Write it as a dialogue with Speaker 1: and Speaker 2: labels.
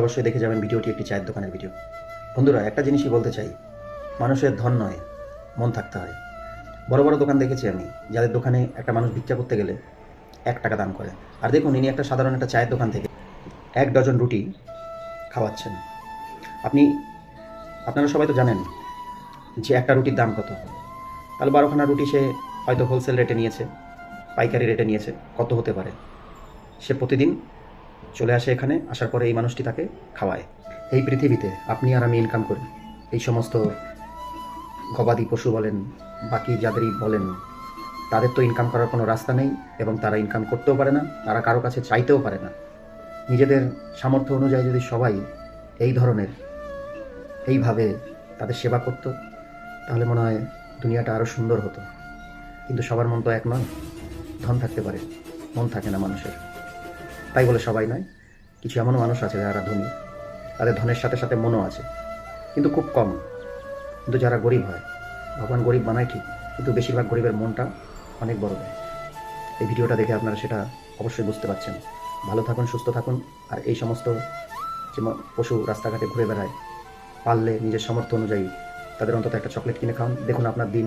Speaker 1: অবশ্যই দেখে যাবেন ভিডিওটি একটি চায়ের দোকানের ভিডিও। বন্ধুরা, একটা জিনিসই বলতে চাই। মানুষের ধন নয়, মন থাকতে হয়। বড় বড় দোকান দেখেছি আমি, যাদের দোকানে একটা মানুষ ভিক্ষা করতে গেলে এক টাকা দান করে। আর দেখুন, ইনি একটা সাধারণ একটা চায়ের দোকান থেকে এক ডজন রুটি খাওয়াচ্ছেন। আপনি, আপনারা সবাই তো জানেন যে একটা রুটির দাম কত। তাহলে বারোখানা রুটি সে হয়তো হোলসেল রেটে নিয়েছে, পাইকারি রেটে নিয়েছে, কত হতে পারে? সে প্রতিদিন চলে আসে এখানে, আসার পরে এই মানুষটি তাকে খাওয়ায়। এই পৃথিবীতে আপনি আর আমি ইনকাম করি। এই সমস্ত গবাদি পশু বলেন, বাকি যাদেরই বলেন, তাদের তো ইনকাম করার কোনো রাস্তা নেই এবং তারা ইনকাম করতেও পারে না, তারা কারও কাছে চাইতেও পারে না। নিজেদের সামর্থ্য অনুযায়ী যদি সবাই এই ধরনের, এইভাবে তাদের সেবা করত, তাহলে মনে হয় দুনিয়াটা আরও সুন্দর হতো। কিন্তু সবার মন তো এক নয়, ধন থাকতে পারে, মন থাকে না মানুষের। তাই বলে সবাই নয়, কিছু এমনও মানুষ আছে যারা ধনী, তাদের ধনের সাথে সাথে মনও আছে, কিন্তু খুব কম। কিন্তু যারা গরিব হয়, ভগবান গরিব বানায় ঠিক, কিন্তু বেশিরভাগ গরিবের মনটা অনেক বড় দেয়। এই ভিডিওটা দেখে আপনারা সেটা অবশ্যই বুঝতে পারছেন। ভালো থাকুন, সুস্থ থাকুন, আর এই সমস্ত যে পশু রাস্তাঘাটে ঘুরে বেড়ায় পারলে নিজের সামর্থ্য অনুযায়ী তাদের অন্তত একটা চকলেট কিনে খাওয়ান। দেখুন আপনার দিন